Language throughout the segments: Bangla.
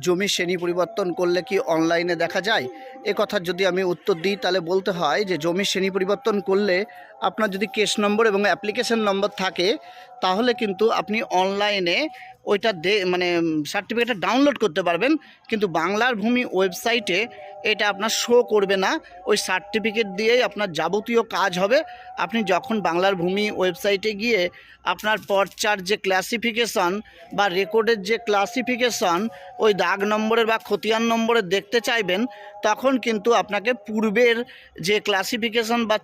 জমি শ্রেণি পরিবর্তন করলে কি অনলাইনে দেখা যায়? এ কথার যদি আমি উত্তর দিই, তাহলে বলতে হয় যে জমি শ্রেণি পরিবর্তন করলে আপনার যদি কেস নম্বর এবং অ্যাপ্লিকেশন নম্বর থাকে, তাহলে কিন্তু আপনি অনলাইনে ওইটা দে মানে সার্টিফিকেটটা ডাউনলোড করতে পারবেন। কিন্তু বাংলার ভূমি ওয়েবসাইটে এটা আপনার শো করবে না। ওই সার্টিফিকেট দিয়েই আপনার যাবতীয় কাজ হবে। আপনি যখন বাংলার ভূমি ওয়েবসাইটে গিয়ে আপনার পর্চার যে ক্লাসিফিকেশন বা রেকর্ডের যে ক্লাসিফিকেশন ওই দাগ নম্বরের বা খতিয়ান নম্বরের দেখতে চাইবেন, তখন কিন্তু আপনাকে পূর্বের যে ক্লাসিফিকেশন বা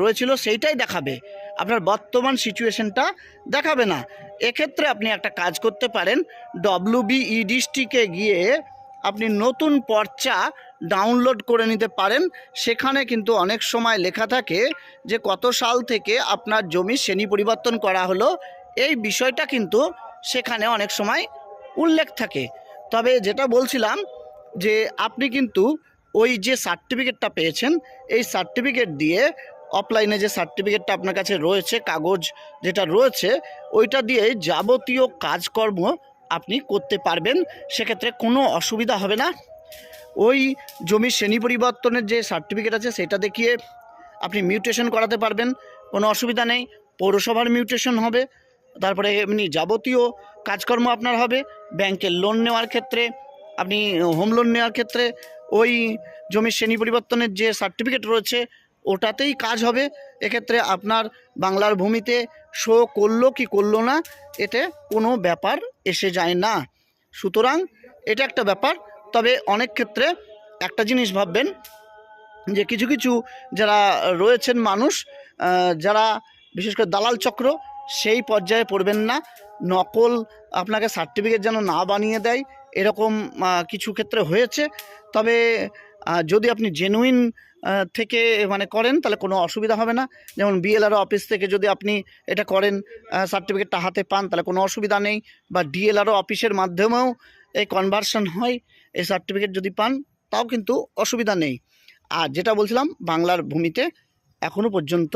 রয়েছিল সেইটাই দেখাবে। আপনার বর্তমান সিচুয়েশনটা দেখাবে না। এক্ষেত্রে আপনি একটা কাজ করতে পারেন। ডব্লিউবিই ডিস্ট্রিক্টে গিয়ে আপনি নতুন পর্চা ডাউনলোড করে নিতে পারেন। সেখানে কিন্তু অনেক সময় লেখা থাকে যে কত সাল থেকে আপনার জমি শ্রেণি পরিবর্তন করা হলো। এই বিষয়টা কিন্তু সেখানে অনেক সময় উল্লেখ থাকে। তবে যেটা বলছিলাম যে আপনি কিন্তু ওই যে সার্টিফিকেটটা পেয়েছেন, এই সার্টিফিকেট দিয়ে অফলাইনে যে সার্টিফিকেটটা আপনার কাছে রয়েছে, কাগজ যেটা রয়েছে, ওইটা দিয়ে যাবতীয় কাজকর্ম আপনি করতে পারবেন। সেক্ষেত্রে কোনো অসুবিধা হবে না। ওই জমির শ্রেণি পরিবর্তনের যে সার্টিফিকেট আছে, সেটা দেখিয়ে আপনি মিউটেশন করাতে পারবেন। কোনো অসুবিধা নেই। পৌরসভার মিউটেশন হবে। তারপরে এমনি যাবতীয় কাজকর্ম আপনার হবে। ব্যাংকের লোন নেওয়ার ক্ষেত্রে, আপনি হোম লোন নেওয়ার ক্ষেত্রে, ওই জমির শ্রেণি পরিবর্তনের যে সার্টিফিকেট রয়েছে ওটাতেই কাজ হবে। এক্ষেত্রে আপনার বাংলার ভূমিতে শো করল কি করল না, এতে কোনো ব্যাপার এসে যায় না। সুতরাং এটা একটা ব্যাপার। তবে অনেক ক্ষেত্রে একটা জিনিস ভাববেন, যে কিছু কিছু যারা রয়েছেন মানুষ যারা বিশেষ করে দালাল চক্র, সেই পর্যায়ে পড়বেন না। নকল আপনাকে সার্টিফিকেট যেন না বানিয়ে দেয় এরকম কিছু ক্ষেত্রে হয়েছে। তবে যদি আপনি জেনুইন থেকে মানে করেন, তাহলে কোনো অসুবিধা হবে না। যেমন বিএলআর অফিস থেকে যদি আপনি এটা করেন সার্টিফিকেটটা হাতে পান, তাহলে কোনো অসুবিধা নেই। বা ডিএলআরও অফিসের মাধ্যমেও এই কনভার্সন হয়, এই সার্টিফিকেট যদি পান, তাও কিন্তু অসুবিধা নেই। আর যেটা বলছিলাম, বাংলার ভূমিতে এখনও পর্যন্ত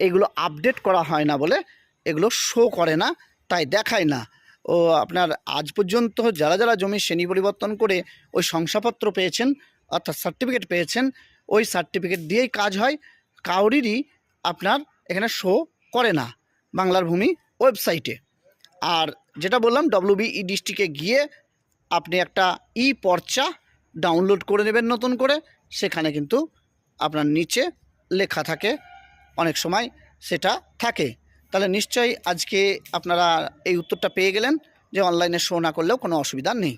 এগুলো আপডেট করা হয় না বলে এগুলো শো করে না, তাই দেখায় না। ও আপনার আজ পর্যন্ত যারা যারা জমির শ্রেণি পরিবর্তন করে ওই শংসাপত্র পেয়েছেন, অর্থাৎ সার্টিফিকেট পেয়েছেন, ওই সার্টিফিকেট দিয়েই কাজ হয়। কাউরিরই আপনার এখানে শো করে না বাংলার ভূমি ওয়েবসাইটে আর যেটা বললাম ডব্লিউবিই ডিস্ট্রিক্টে গিয়ে আপনি একটা ই পর্চা ডাউনলোড করে নেবেন নতুন করে। সেখানে কিন্তু আপনার নিচে লেখা থাকে, অনেক সময় সেটা থাকে। তাহলে নিশ্চয়ই আজকে আপনারা এই উত্তরটা পেয়ে গেলেন যে অনলাইনে শো না করলেও কোনো অসুবিধা নেই।